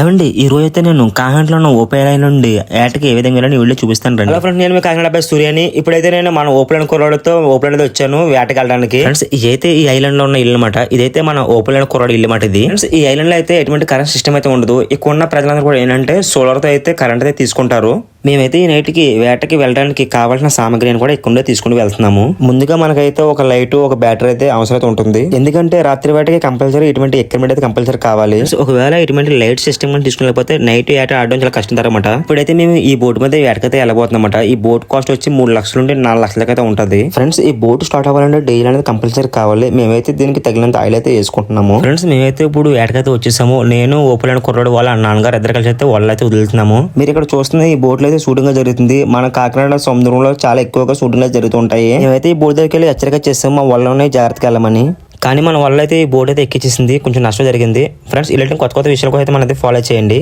ఏమండి ఈ రోజు అయితే నేను కాకినాడలో ఉన్న ఓపెన్ లైన్ నుండి ఏటకి ఏ విధంగా వెళ్ళాలని వీళ్ళు చూపిస్తాను రండి. ఫ్రెండ్స్ నేను మీ కాకినాడ అబ్బాయి సూర్యని. ఇప్పుడైతే నేను మన ఓపెన్ కుర్రాడితో ఓపెన్ వచ్చాను వేటకి వెళ్ళడానికి. ఫ్రెండ్స్ ఇదైతే ఈ ఐలాండ్లో ఉన్న ఇల్లు అనమాట ఇదైతే మన ఓపెన్ కుర్రాడు ఇల్లు మాట ఇది. ఫ్రెండ్స్ ఈ ఐలాండ్లో అయితే ఎటువంటి కరెంట్ సిస్టమ్ అయితే ఉండదు. ఇక్కడ ఉన్న ప్రజలందరూ కూడా ఏంటంటే సోలార్తో అయితే కరెంట్ అయితే తీసుకుంటారు. మేమైతే ఈ నైట్కి వేటకి వెళ్ళడానికి కావాల్సిన సామాగ్రి అని కూడా ఇక్కడ తీసుకుని వెళ్తున్నాము. ముందుగా మనకైతే ఒక లైట్ ఒక బ్యాటరీ అయితే అవసరం ఉంటుంది. ఎందుకంటే రాత్రి వేటకి కంపల్సరీ ఇటువంటి ఎక్విప్మెంట్ అయితే కంపల్సరీ కావాలి. ఒకవేళ ఇటువంటి లైట్ సిస్టమ్ కానీ తీసుకుని నైట్ ఏట ఆడడం చాలా కష్టం అనమాట ఇప్పుడైతే మేము ఈ బోట్ మీద వేటకైతే వెళ్ళబోతున్నమాట ఈ బోట్ కాస్ట్ వచ్చి మూడు లక్షల నుండి నాలుగు లక్షలకి అయితే ఉంటుంది. ఫ్రెండ్స్ ఈ బోట్ స్టార్ట్ అవ్వాలంటే డైలీ అనేది కంపల్సరీ కావాలి. మేమైతే దీనికి తగినంత ఆయిల్ అయితే వేసుకుంటున్నాము. ఫ్రెండ్స్ మేమైతే ఇప్పుడు ఏటకైతే వచ్చేసాము. నేను ఓపెన్ కుర్రాడు వాళ్ళ నాన్నగారు ఇద్దరు కలిసి అయితే వాళ్ళు అయితే వదులుతున్నాము. మీరు ఇక్కడ చూస్తున్న ఈ బోట్లో అయితే షూటింగ్ జరుగుతుంది. మన కాకినాడ సముద్రంలో చాలా ఎక్కువగా షూటింగ్ జరుగుతుంటాయి. మేమైతే ఈ బోర్డు దగ్గరికి వెళ్ళి హెచ్చరిక చేస్తాము మా వాళ్ళనే జాగ్రత్తగా వెళ్ళమని. కానీ మన వల్ల అయితే ఈ బోర్డు అయితే ఎక్కించేసింది కొంచెం నష్టం జరిగింది. ఫ్రెండ్స్ ఇలాంటి కొత్త కొత్త విషయాలు కూడా అయితే మనది ఫాలో చేయండి.